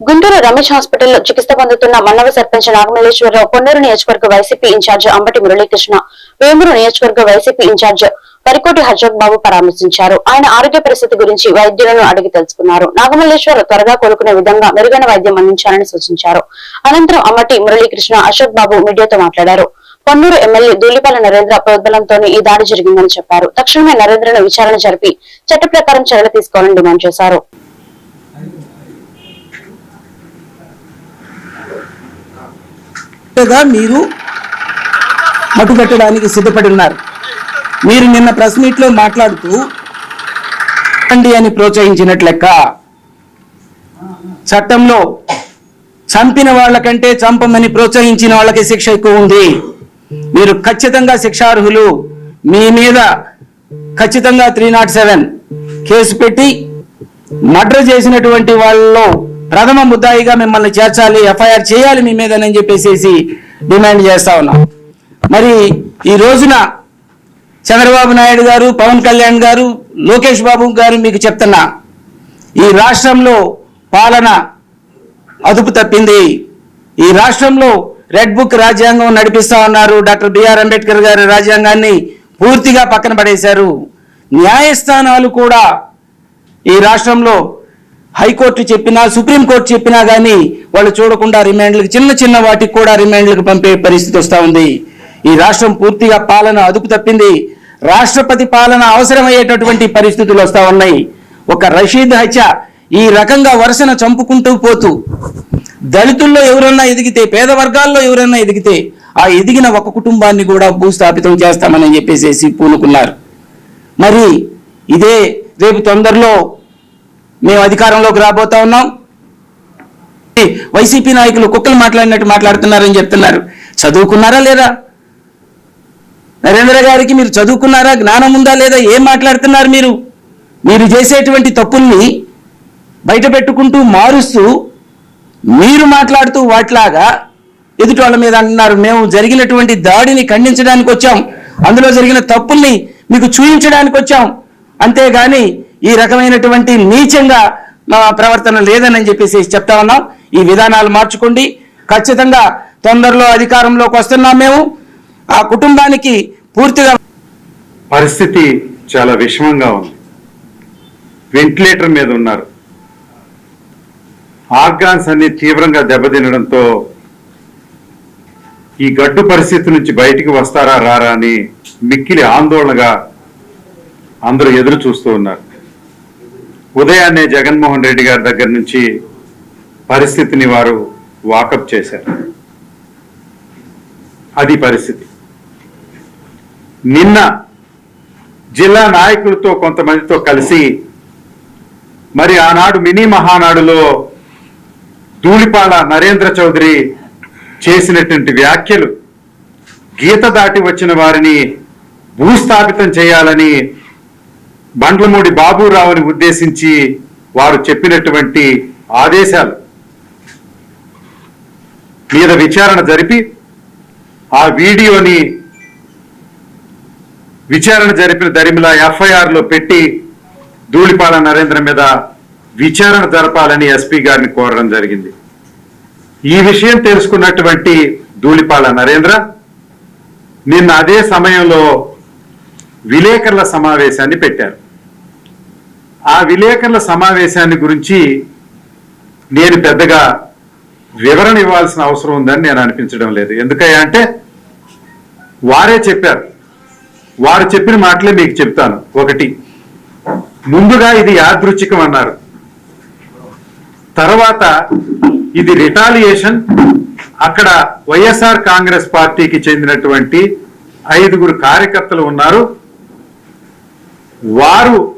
గుంటూరు రమేష్ హాస్పిటల్లో చికిత్స పొందుతున్న మన్నవ సర్పంచ్ నాగమల్లేశ్వరరావు పొన్నూరు నియోజకవర్గ వైసీపీ ఇన్ఛార్జ్ అంబటి మురళీకృష్ణ వేమూరు నియోజకవర్గ వైసీపీ ఇన్ఛార్జ్ పరికోటి హజరత్ బాబు పరామర్శించారు. ఆయన ఆరోగ్య పరిస్థితి గురించి వైద్యులను అడిగి తెలుసుకున్నారు. నాగమల్లేశ్వర త్వరగా కోలుకునే విధంగా మెరుగైన వైద్యం అందించాలని సూచించారు. అనంతరం అమ్మటి మురళీకృష్ణ అశోక్ బాబు మీడియాతో మాట్లాడారు. పొన్నూరు ఎమ్మెల్యే దూలిపాల నరేంద్ర ప్రోద్బలంతోనే ఈ దాడి జరిగిందని చెప్పారు. తక్షణమే నరేంద్రను విచారణ జరిపి చట్ట ప్రకారం చర్యలు తీసుకోవాలని డిమాండ్ చేశారు. గా మీరు మట్టుపెట్టడానికి సిద్ధపడి ఉన్నారు. మీరు నిన్న ప్రెస్ మీట్లో మాట్లాడుతూ అండి అని ప్రోత్సహించినట్లు లెక్క. చట్టంలో చంపిన వాళ్ళకంటే చంపమని ప్రోత్సహించిన వాళ్ళకి శిక్ష ఎక్కువ ఉంది. మీరు ఖచ్చితంగా శిక్షార్హులు. మీ మీద ఖచ్చితంగా త్రీ నాట్ సెవెన్ కేసు పెట్టి మర్డర్ చేసినటువంటి వాళ్ళలో ప్రథమ ముద్దాయిగా మిమ్మల్ని చేర్చాలి ఎఫ్ఐఆర్ చేయాలి మీ మీదనని చెప్పేసి డిమాండ్ చేస్తా ఉన్నాం. మరి ఈ రోజున చంద్రబాబు నాయుడు గారు పవన్ కళ్యాణ్ గారు లోకేష్ బాబు గారు మీకు చెప్తున్నా ఈ రాష్ట్రంలో పాలన అదుపు తప్పింది. ఈ రాష్ట్రంలో రెడ్ బుక్ రాజ్యాంగం నడిపిస్తా ఉన్నారు. డాక్టర్ బిఆర్ అంబేద్కర్ గారి రాజ్యాంగాన్ని పూర్తిగా పక్కన పడేశారు. న్యాయస్థానాలు కూడా ఈ రాష్ట్రంలో హైకోర్టు చెప్పినా సుప్రీంకోర్టు చెప్పినా కానీ వాళ్ళు చూడకుండా రిమాండ్లకు చిన్న చిన్న వాటికి కూడా రిమాండ్లకు పంపే పరిస్థితి వస్తూ ఉంది. ఈ రాష్ట్రం పూర్తిగా పాలన అదుపు తప్పింది. రాష్ట్రపతి పాలన అవసరమయ్యేటటువంటి పరిస్థితులు వస్తూ ఉన్నాయి. ఒక రషీద్ హత్య ఈ రకంగా వరుసన చంపుకుంటూ పోతూ దళితుల్లో ఎవరన్నా ఎదిగితే పేద వర్గాల్లో ఎవరన్నా ఎదిగితే ఆ ఎదిగిన ఒక కుటుంబాన్ని కూడా భూస్థాపితం చేస్తామని చెప్పేసి పూనుకున్నారు. మరి ఇదే రేపు తొందరలో మేము అధికారంలోకి రాబోతా ఉన్నాం. వైసీపీ నాయకులు కుక్కలు మాట్లాడినట్టు మాట్లాడుతున్నారని చెప్తున్నారు. చదువుకున్నారా లేదా? నరేంద్ర గారికి మీరు చదువుకున్నారా? జ్ఞానం ఉందా లేదా? ఏం మాట్లాడుతున్నారు మీరు? మీరు చేసేటువంటి తప్పుల్ని బయట పెట్టుకుంటూ మారుస్తూ మీరు మాట్లాడుతూ వాటిలాగా ఎదుటి వాళ్ళ మీద అంటున్నారు. మేము జరిగినటువంటి దాడిని ఖండించడానికి వచ్చాం. అందులో జరిగిన తప్పుల్ని మీకు చూపించడానికి వచ్చాం. అంతేగాని ఈ రకమైనటువంటి నీచంగా ప్రవర్తన లేదని చెప్పేసి చెప్తా ఉన్నాం. ఈ విధానాలు మార్చుకోండి. ఖచ్చితంగా తొందరలో అధికారంలోకి వస్తున్నాం మేము. ఆ కుటుంబానికి పూర్తిగా పరిస్థితి చాలా విషమంగా ఉంది. వెంటిలేటర్ మీద ఉన్నారు. ఆర్గాన్స్ అన్ని తీవ్రంగా దెబ్బతినడంతో ఈ గడ్డు పరిస్థితి నుంచి బయటికి వస్తారా రారా అని మిక్కిలి ఆందోళనగా అందరూ ఎదురు చూస్తూ ఉన్నారు. ఉదయాన్నే జగన్మోహన్ రెడ్డి గారి దగ్గర నుంచి పరిస్థితిని వారు వాకప్ చేశారు. అది పరిస్థితి. నిన్న జిల్లా నాయకులతో కొంతమందితో కలిసి మరి ఆనాడు మినీ మహానాడులో ధూళిపాల నరేంద్ర చౌదరి చేసినటువంటి వ్యాఖ్యలు గీత దాటి వచ్చిన వారిని భూస్థాపితం చేయాలని బండ్లమూడి బాబురావుని ఉద్దేశించి వారు చెప్పినటువంటి ఆదేశాలు మీద విచారణ జరిపి ఆ వీడియోని విచారణ జరిపిన దరిమిలా ఎఫ్ఐఆర్లో పెట్టి ధూళిపాల నరేంద్ర మీద విచారణ జరపాలని ఎస్పీ గారిని కోరడం జరిగింది. ఈ విషయం తెలుసుకున్నటువంటి ధూళిపాల నరేంద్ర నిన్న అదే సమయంలో విలేకరుల సమావేశాన్ని పెట్టారు. ఆ విలేకరుల సమావేశాన్ని గురించి నేను పెద్దగా వివరణ ఇవ్వాల్సిన అవసరం ఉందని నేను అనిపించడం లేదు. ఎందుకయ్యా అంటే వారే చెప్పారు. వారు చెప్పిన మాటలే మీకు చెప్తాను. ఒకటి ముందుగా ఇది యాదృచ్ఛికం అన్నారు. తర్వాత ఇది రిటాలియేషన్. అక్కడ వైఎస్ఆర్ కాంగ్రెస్ పార్టీకి చెందినటువంటి ఐదుగురు కార్యకర్తలు ఉన్నారు. వారు